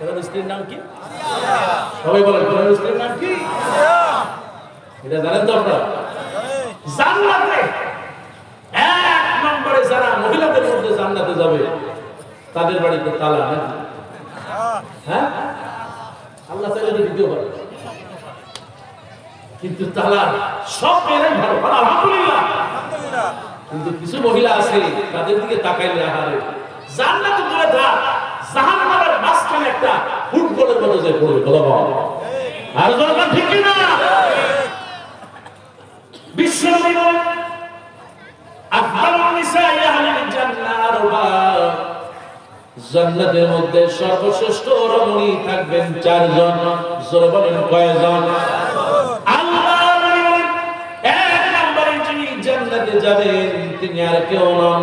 ফেরাউন স্ত্রীর নাম কি? সবাই বলেন ফেরাউন স্ত্রীর নাম কি? এটা জানেন তো আপনারা? জান্নাতে এক নম্বরে যারা মহিলাদের মধ্যে জান্নাতে যাবে তাদের বাড়িতে তালা হ্যাঁ? আল্লাহ চাইলে তো দ্বিতীয় পারে। কিন্তু তালা সব মেয়েরাই ভালো। ভালো আলহামদুলিল্লাহ। কিন্তু কিছু মহিলা আছে তাদের দিকে তাকাইলে আহারে। জান্নাত দূরে থাক জাহান্নামের মাঝখানে একটা ফুটবলের মতো যে পড়বে বলো বাবা আর দরকার ঠিক না? বিশ্ব নবী বলেন, মধ্যে সর্বশ্রেষ্ঠ রমণী থাকবেন চারজন জোরে বলেন কয়জন? এক নম্বরে যিনি জান্নাতে যাবেন তিনি আর কেউ নন।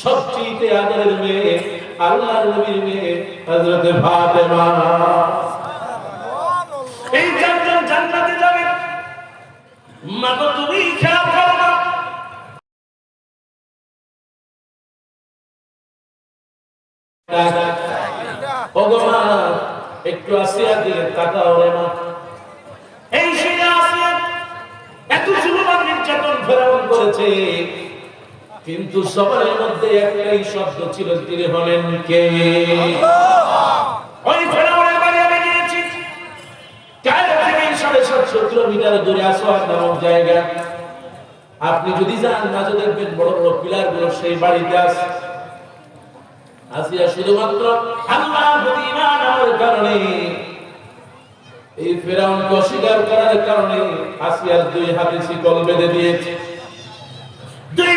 সবচেয়ে আদরের মেয়ে, আল্লাহর নবীর মেয়ে, হযরতে ফাতেমা। এই চারজন জান্নাতে যাবে। মা তুমি খেয়াল করো না। একটু আসিয়া মা। এই সেই আসিয়া এত জুলুমান নির্যাতন ফেরাউন করেছে। কিন্তু সবার মধ্যে একটাই শব্দ ছিল তিনি হলেন কে? ওই ফেরাউনের বাড়ি আমি গিয়েছি। কায়রো থেকে সাড়ে সাতশো কিলোমিটার দূরে আসোয়ার নামক জায়গা। আপনি যদি যান মাঝে দেখবেন বড় বড় পিলারগুলো সেই বাড়িতে আছে। আসিয়া শুধুমাত্র আল্লাহ ঈমান কারণে। এই ফেরাউনকে অস্বীকার করার কারণে আসিয়ার দুই হাতে শিকল বেঁধে দিয়েছে।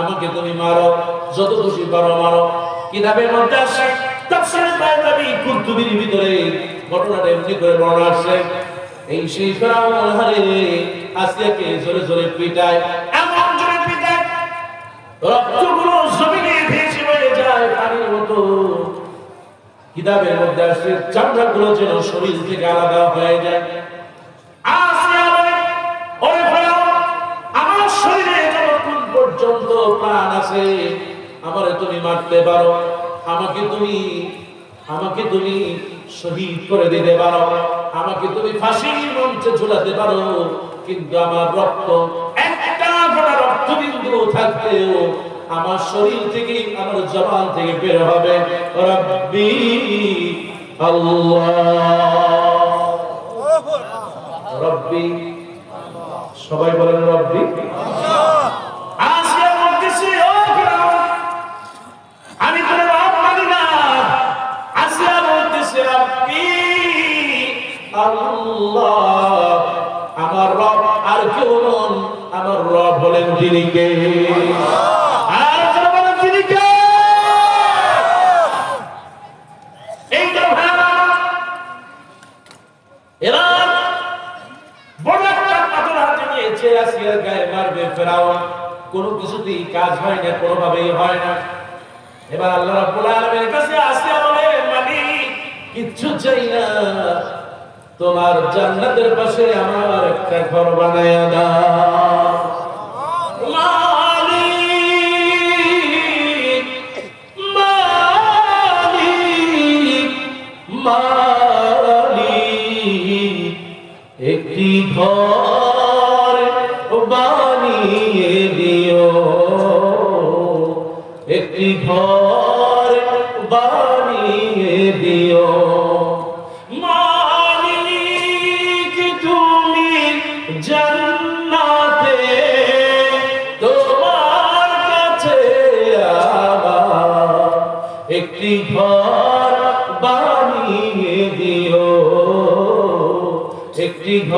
আমাকে তুমি মারো, যত খুশি পারো মারো। কিতাবের মধ্যে আসে তাফসীরে বাইতাবি কুতুবির ভিতরে ঘটনাটা এমনি করে বর্ণনা আসে, এই সেই ফেরাউন হারে আসিয়াকে জোরে জোরে পিটায়? এমন জোরে পিটায়, রক্তগুলো জমিনে ভেসে হয়ে যায় পানির মতো। কিতাবের মধ্যে আসে, চামড়াগুলো যেন শরীর থেকে আলাদা হয়ে যায়। তুমি মারতে পারো। আমাকে তুমি আমাকে তুমি শহীদ করে দিতে পারো। আমাকে তুমি ফাঁসির মঞ্চে ঝুলাতে পারো। কিন্তু আমার রক্ত, একটা গোটা রক্তবিন্দু থাকতেও আমার শরীর থেকে, আমার জবান থেকে বের হবে। রব্বি আল্লাহ। রব্বি, সবাই বলেন রব্বি। আসিয়া আমার রব আর কেউ নন, আমার রব আর বলেন তিনি কে? হাতে নিয়েছে কোনো কিছুতেই কাজ হয় না, কোনোভাবেই হয় না। এবার আল্লাহ রাব্বুল কাছে আসিয়া বলে কিচ্ছু চাই না। তোমার জান্নাতের পাশে আমার একটা ঘর বানায় দাও।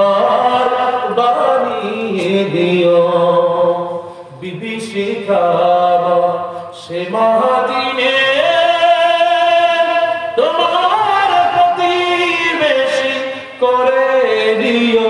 ঘর বানিয়ে দিও। বিভীষিকার সে মহাদিনে। তোমার প্রতিবেশী করে দিও।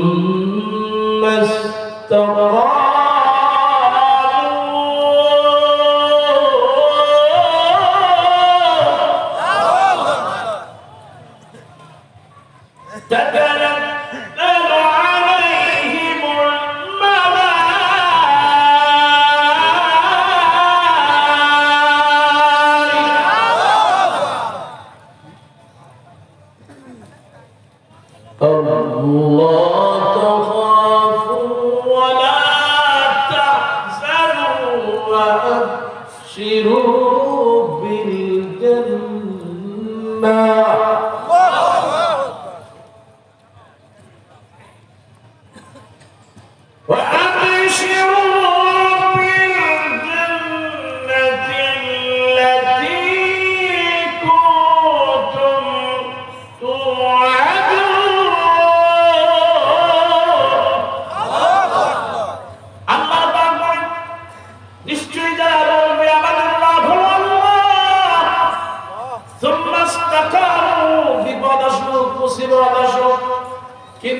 ثم استقرأ بالجنة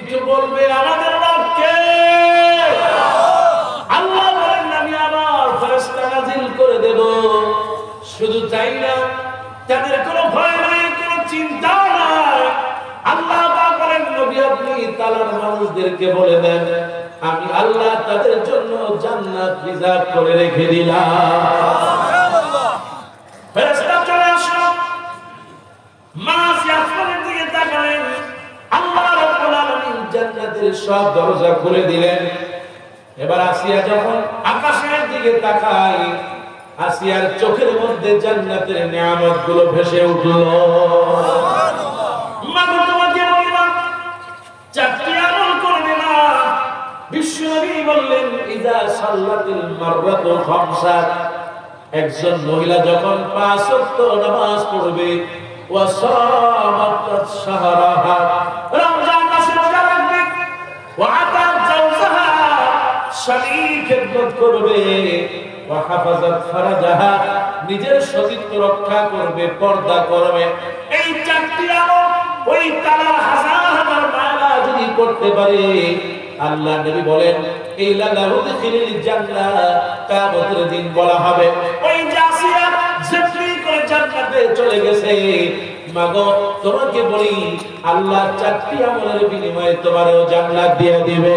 কিন্তু বলবে আমাদের রব কে আল্লাহ বলেন, আমি আমার ফেরেশতা নাজিল করে দেব। শুধু তাই না তাদের কোনো ভয় নাই, কোনো চিন্তা নাই, আল্লাহ পাক বলেন, নবী আপনি তালার মানুষদেরকে বলে দেন, আমি আল্লাহ তাদের জন্য জান্নাত রিজার্ভ করে রেখে দিলাম। জান্নাতের সব দরজা খুলে দিলেন। এবার আসিয়া যখন আকাশের দিকে আসিয়ার চোখের মধ্যে জান্নাতের নিয়ামতগুলো ভেসে উঠল। বললেন একজন মহিলা যখন পাঁচ নামাজ পড়বে, ওয়া সামাত শাহরাহা। স্বামীর করবে। নিজের সতীত্ব রক্ষা করবে, পর্দা করবে। এই চারটি ওই তালার হাজার হাজার মালা যদি করতে পারে, আল্লাহ নবী বলেন, এই লাল্লাহু দিখিলিল জান্নাহ, কিয়ামতের দিন বলা হবে। ওই জাসিয়া যেমনি করে জান্নাতে চলে গেছে। মাগো, তোমাকে বলি, আল্লাহ চারটি আমলের বিনিময়ে তোমারও জান্নাত দিয়ে দিবে।